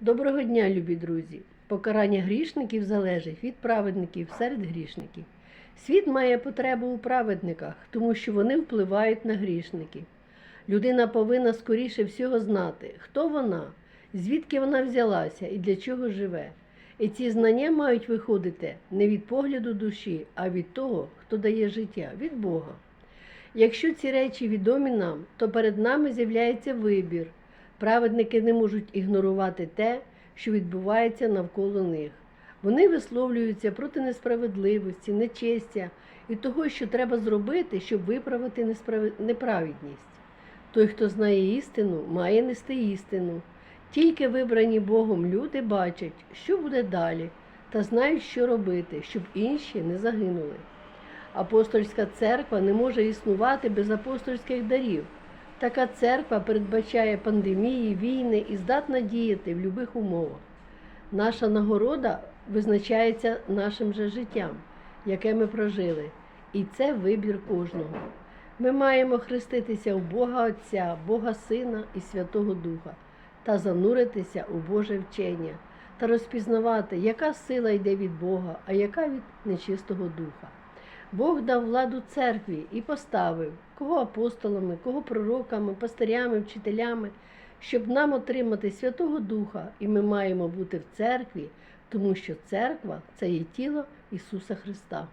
Доброго дня, любі друзі! Покарання грішників залежить від праведників серед грішників. Світ має потребу у праведниках, тому що вони впливають на грішників. Людина повинна скоріше всього знати, хто вона, звідки вона взялася і для чого живе. І ці знання мають виходити не від погляду душі, а від того, хто дає життя, від Бога. Якщо ці речі відомі нам, то перед нами з'являється вибір. Праведники не можуть ігнорувати те, що відбувається навколо них. Вони висловлюються проти несправедливості, нечестя і того, що треба зробити, щоб виправити несправ- неправедність. Той, хто знає істину, має нести істину. Тільки вибрані Богом люди бачать, що буде далі, та знають, що робити, щоб інші не загинули. Апостольська церква не може існувати без апостольських дарів. Така церква передбачає пандемії, війни і здатна діяти в будь-яких умовах. Наша нагорода визначається нашим же життям, яке ми прожили, і це вибір кожного. Ми маємо хреститися у Бога Отця, Бога Сина і Святого Духа та зануритися у Боже вчення та розпізнавати, яка сила йде від Бога, а яка від нечистого духа. Бог дав владу церкві і поставив кого апостолами, кого пророками, пастирями, вчителями, щоб нам отримати Святого Духа, і ми маємо бути в церкві, тому що церква це є тіло Ісуса Христа.